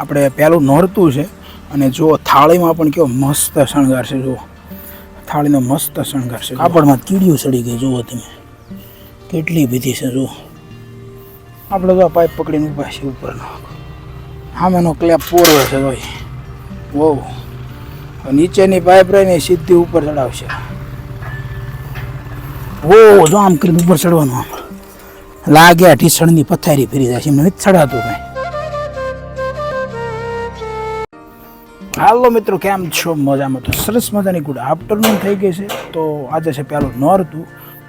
આપણે પહેલું નોરતું છે અને જો થાળીમાં પણ કેવો મસ્ત શણગાર છે, જુઓ. થાળીનો મસ્ત શણગાર છે. કાપડમાં કીડીઓ ચડી ગઈ, જુઓ તમે. કેટલી બધી છે, જુઓ. આપણે તો પાઇપ પકડીને ઊભા છે ઉપરનો સામેનો ક્લેપ પોરવે છે ભાઈ બહુ નીચેની પાઇપ રહીને સીધી ઉપર ચડાવશે. ઓ જો આમ કરીને ઉપર ચડવાનું આમ. લાગ્યા ઢીસણની પથારી ફરી જાય છે. એમને ચડાતું કાંઈ. હાલો મિત્રો, કેમ છો? મજામાં તો સરસ મજાની ગુડ આફ્ટરનૂન થઈ ગઈ છે. તો આજે છે પહેલું નોરતું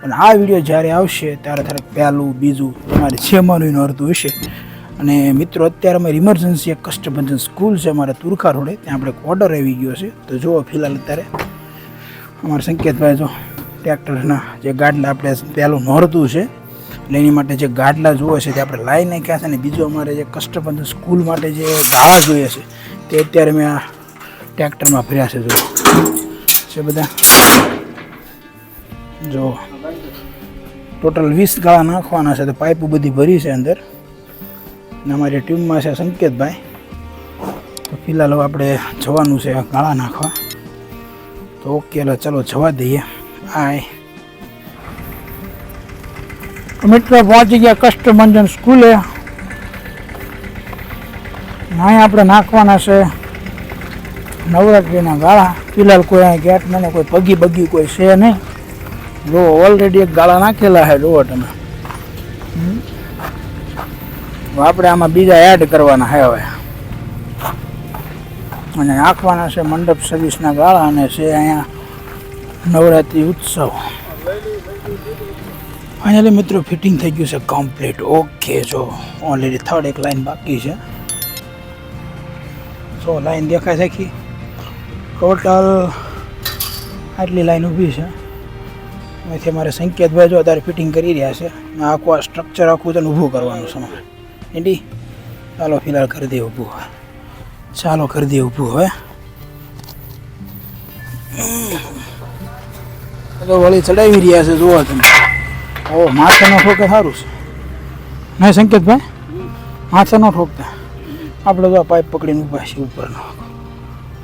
અને આ વીડિયો જ્યારે આવશે, ત્યારે ત્યારે પહેલું, બીજું, તમારે છેમાનું નોરતું હશે. અને મિત્રો, અત્યારે અમારી ઇમરજન્સી એક કષ્ટભંજન સ્કૂલ છે અમારે તુરખા રોડે. ત્યાં આપણે એક ઓર્ડર આવી ગયો છે. તો જુઓ ફિલહાલ અત્યારે. અમારા સંકેતભાઈ જો ટ્રેક્ટરના જે ગાડલા આપણે પહેલું નોરતું છે, એટલે એની માટે જે ગાડલા જોવે છે, તે આપણે લાવી નાખ્યા છે. અને બીજું અમારે જે કષ્ટબંધ સ્કૂલ માટે જે ગાળા જોઈએ છે, તે અત્યારે મેં આ ટ્રેક્ટરમાં ફર્યા છે જો છે બધા? જો ટોટલ વીસ ગાળા નાખવાના છે, તો પાઇપો બધી ભરી છે અંદર. ને અમારી ટીમમાં છે સંકેતભાઈ. તો ફિલહાલ આપણે જવાનું છે ગાળા નાખવા. તો ઓકે ચલો જવા દઈએ. આય. મિત્રો પહોંચી ગયા કષ્ટમંજન સ્કૂલે. અહીં આપણે નાખવાના છે નવરાત્રિના ગાળા ફિલહાલ કોઈ અહીં ગેટ મને કોઈ પગી બગી કોઈ છે નહીં. જો ઓલરેડી એક ગાળા નાખેલા છે, જુઓ તમે. આપણે આમાં બીજા એડ કરવાના છે હવે. અને નાખવાના છે મંડપ સર્વિસના ગાળા અને છે અહીંયા નવરાત્રિ ઉત્સવ. ફાઇનલી મિત્રો ફિટિંગ થઈ ગયું છે કમ્પ્લીટ ઓકે જો ઓલરેડી થર્ડ એક લાઈન બાકી છે. સો લાઈન દેખાય છે આખી ટોટલ આટલી લાઈન ઊભી છે. અહીંથી અમારે સંકેતભાઈ જો અત્યારે ફિટિંગ કરી રહ્યા છે. આખું આ સ્ટ્રક્ચર આખું તેને ઊભું કરવાનું છે અમારે. એન્ડી, ચાલો ફિલહાલ કરી દઈએ ઊભું હવે. ચાલો કરી દઈએ ઊભું હવે. તો વળી ચડાવી રહ્યા છે જોવા તમે. ઓ, માથે ન ઠોકે સારું છે. નહીં સંકેતભાઈ? માથે ન ઠોકતા. આપણે તો આ પાઇપ પકડીને ઊભા છીએ ઉપરનો.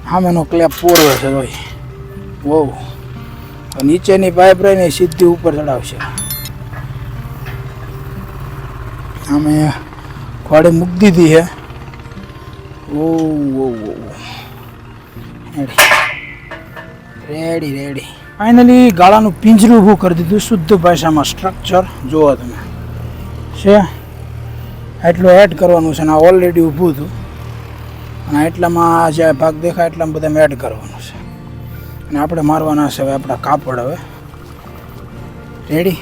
સામેનો ક્લેપ પૂરો છે ભાઈ. બહુ નીચેની પાઇપ રહીને સીધી ઉપર ચડાવશે. અમે ખોડે મૂકી દીધી છે. ઓ ઓ રેડી રેડી ફાઇનલી ગાળાનું પિંજરું ઊભું કરી દીધું શુદ્ધ ભાષામાં સ્ટ્રક્ચર જુઓ તમે. છે? એટલું એડ કરવાનું છે ને ઓલરેડી ઊભું હતું. અને એટલામાં જે ભાગ દેખાય એટલામાં બધા એડ કરવાનું છે. અને આપણે મારવાના છે હવે આપણા કાપડ હવે. રેડી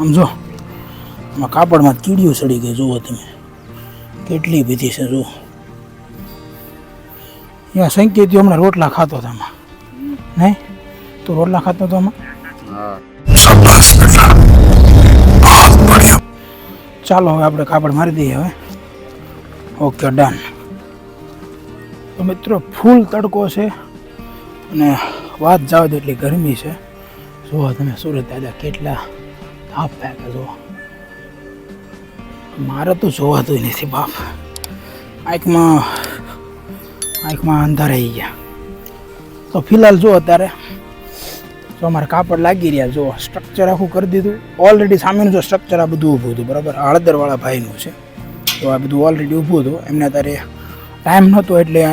આમ જો, આમાં કાપડમાં કીડીઓ ચડી ગઈ, જુઓ તમે. કેટલી બધી છે, જુઓ. અહીંયા સંકેત હમણાં રોટલા ખાતો હતો આમાં. નહીં? તું રોટલા ખાતો હતો આમાં? ચાલો હવે આપણે કાપડ મારી દઈએ હવે. ઓકે ડન તો મિત્રો ફૂલ તડકો છે અને વાત જાવ એટલી ગરમી છે. જુઓ તમે સુરત દાદા કેટલા તાપ ફેંકે જુઓ. મારે તો જોવાતું નથી બાપ. આંખમાં આંખમાં અંધાર આવી ગયા. તો ફિલહાલ જુઓ અત્યારે. જો અમારે કાપડ લાગી રહ્યા જો સ્ટ્રક્ચર આખું કરી દીધું. ઓલરેડી સામેનું જો સ્ટ્રક્ચર આ બધું ઊભું હતું, બરાબર? હળદરવાળા ભાઈનું છે. તો આ બધું ઓલરેડી ઊભું હતું. એમને અત્યારે ટાઈમ નહોતો એટલે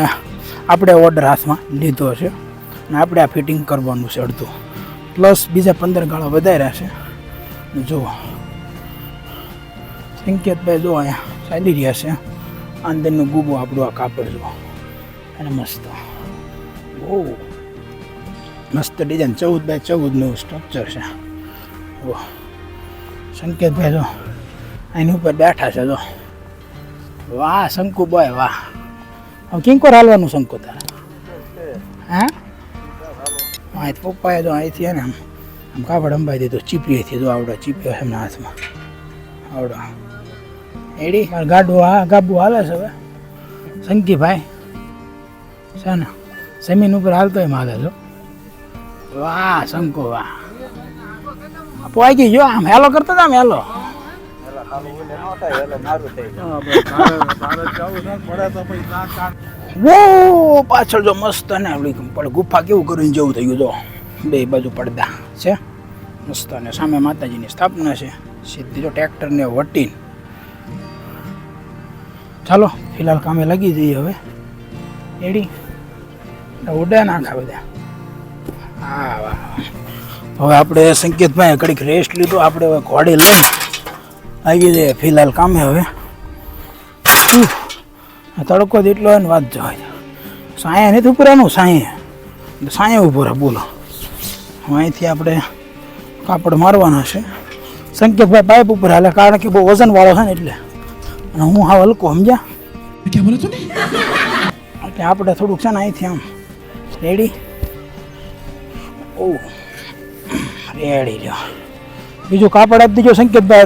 આપણે ઓર્ડર હાથમાં લીધો છે અને આપણે આ ફિટિંગ કરવાનું છે અડધું. પ્લસ બીજા પંદર ગાળા વધાર્યા છે. જુઓ. સંકેતભાઈ જો અહીંયા ચાલી રહ્યા છે. અંદરનું ગુબો આપણું આ કાપડ જુઓ. અને મસ્ત. બહુ મસ્ત ડિઝાઇન ચૌદ બાય ચૌદનું સ્ટ્રક્ચર છે. ઓ સંકેતભાઈ જો એની ઉપર બેઠા છે જો વાહ શંકુભાઈ વાહ. હવે કિંકોર હાલવાનું શંકો તારે હા હા પપ્પાએ જો અહીંથી ને આમ આમ કાપડ અંબાઈ દીધું ચીપીએથી જો આવડો ચીપ્યો છે એમના હાથમાં. આવડો એડી ગાડું હા ગાબુ હાલે છે હવે. શંકીભાઈ છે ને, જમીન ઉપર હાલતો એમ હાલે છો. વાહ શંકો વાહ. પોઈ ગઈ, જો, આમ હેલો કરતા હતા આમ હેલો. વો પાછળ જો મસ્ત ને પણ ગુફા કેવું કરીને જેવું થયું જો. બે બાજુ પડદા છે. મસ્ત અને સામે માતાજીની સ્થાપના છે. સીધી જો ટ્રેક્ટરને વટીને. ચાલો, ફિલહાલ કામે લાગી જઈએ હવે. એડી ઉડે નાખા બધા. હા હવે આપણે સંકેતભાઈ કડીક રેસ્ટ લીધો. આપણે હવે ઘોડે લઈને આવી જાય ફિલહાલ કામે હવે. તડકો એટલો હોય ને વાત જવાય સાયા નથી ઉપરાનું સાંયે. સાંયે ઊભો રહે બોલો. અહીંથી આપણે કાપડ મારવાના છે. સંકેતભાઈ પાઇપ ઉપર હાલે કારણ કે બહુ વજનવાળો છે ને એટલે. અને હું હા હલકો સમજ્યા? એટલે આપણે થોડુંક છે ને અહીંથી આમ રેડી ઓ રેડી રહ્યો. બીજું કાપડ આપી દીજો સંકેતભાઈ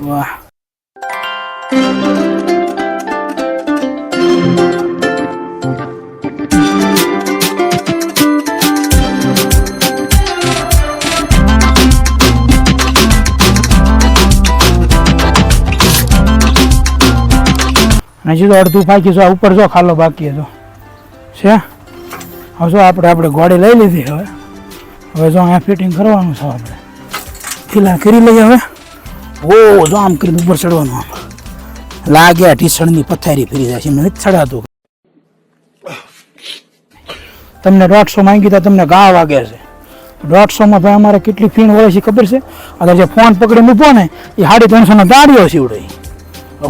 વાહ. હજી તો અડધું બાકી છો ઉપર જો ખાલો બાકી હતો છે? હવે જો આપણે આપણે ગોળી લઈ લીધી, હવે. હવે જો અહીંયા ફિટિંગ કરવાનું છે, આપણે. ખીલા કરી લઈએ, હવે. ઓ, જો આમ કરીને ઉપર ચડવાનું આમ. લાગ્યા ઢીસણની પથારી ફરી જાય છે. નથી ચડાતું. તમને દોઢસો માંગી હતા તમને ગા વાગ્યા છે. દોઢસોમાં ભાઈ અમારે કેટલી ફીણ હોય છે ખબર છે? અને જે ફોન પકડી મૂકો ને, એ સાડી ત્રણસોનો ગાડીઓ સીવડે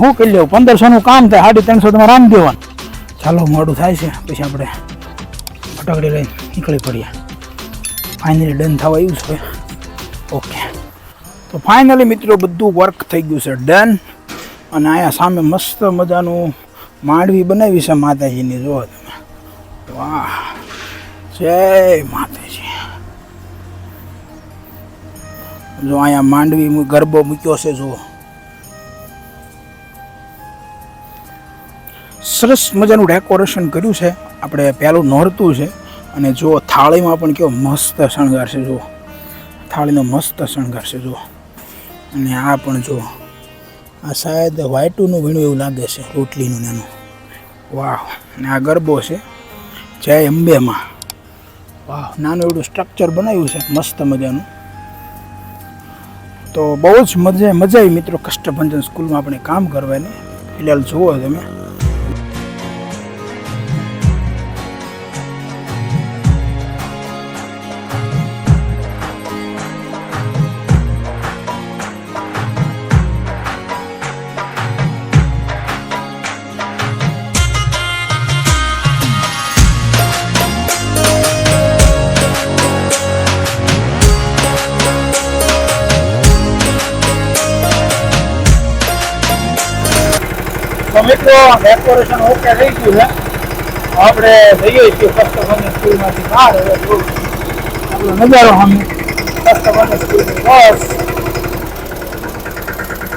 હું કરી લેવું? પંદરસોનું કામ થાય, સાડી ત્રણસો તમારે આમ દેવાનું. ચાલો, મોડું થાય છે. પછી આપણે ફટાકડી લઈને નીકળી પડીએ ફાઇનલી ડન થવા આવ્યું છે. ઓકે તો ફાઇનલી મિત્રો બધું વર્ક થઈ ગયું છે ડન અને અહીંયા સામે મસ્ત મજાનું માંડવી બનાવી છે માતાજીની, જુઓ તમે. વાહ. જય માતાજી. જો અહીંયા માંડવી ગરબો મૂક્યો છે, જુઓ. સરસ મજાનું ડેકોરેશન કર્યું છે. આપણે પહેલું નોરતું છે. અને જો થાળીમાં પણ કેવો મસ્ત શણગાર છે, જુઓ. થાળીનો મસ્ત શણગાર છે, જુઓ. અને આ પણ જુઓ આ શાયદ વ્હાઈટુનું વીણું એવું લાગે છે, રોટલીનું એનું. વાહ, અને આ ગરબો છે. જય અંબેમાં. વાહ, નાનું એવડું સ્ટ્રક્ચર બનાવ્યું છે, મસ્ત મજાનું. તો બહુ જ મજા મજા આવી મિત્રો, કષ્ટભંજન સ્કૂલમાં આપણે કામ કરવાની. ફિલહાલ જુઓ તમે. મિત્રો ડેકોરેશન ઓકે થઈ ગયું છે. આપણે જઈએ છીએ કસ્ટમરની સ્કૂલમાંથી બહાર. હવે આપણો નજારો સામે કસ્ટમરની સ્કૂલની બસ.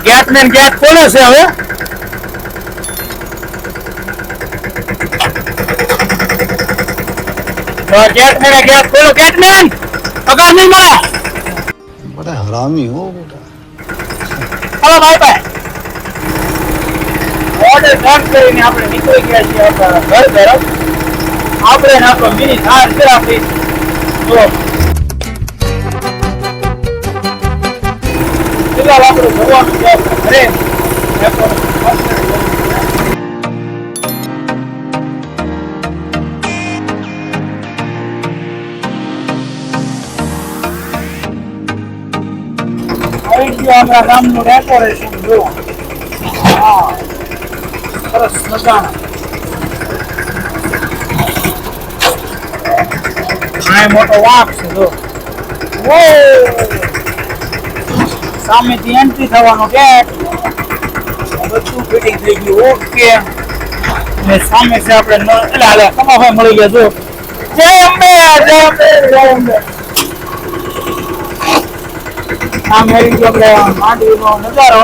ગેટ ને ગેટ ખોલે છે હવે? ગેસ મેરા ગેસ ખોલો ગેસ મેન પગાર નહીં મળે. બડા હરામી હો બેટા ભાઈ ભાઈ. ઓર્ડર ડન કરીને આપણે નીકળી ગયા છીએ આપણા ઘર તરફ. આપણે આપણો મિની થાર છે આપણી જો. ફિલહાલ આપણું જવાનું છે ઘરે. આપણા ગામનું ડેકોરેશન જો. હા. સરસ મજાનું આ મોટો વાંક છે, જો. ઓ સામેથી એન્ટ્રી થવાનો ગેટ બધું ફિટિંગ થઈ ગયું ઓકે ને સામે છે આપણે એટલે હાલે કમાફા મળી ગયા, જો. જય અંબે જય અંબે જય અંબે. નજારો.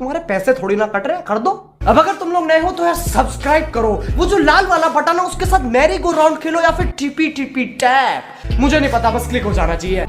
तुम्हारे पैसे थोड़ी ना कट रहे हैं, कर दो। अब अगर तुम लोग नए हो तो यार सब्सक्राइब करो। वो जो लाल वाला बटन है, उसके साथ मैरी गो राउंड खेलो या फिर टीपी टीपी टैप मुझे नहीं पता, बस क्लिक हो जाना चाहिए।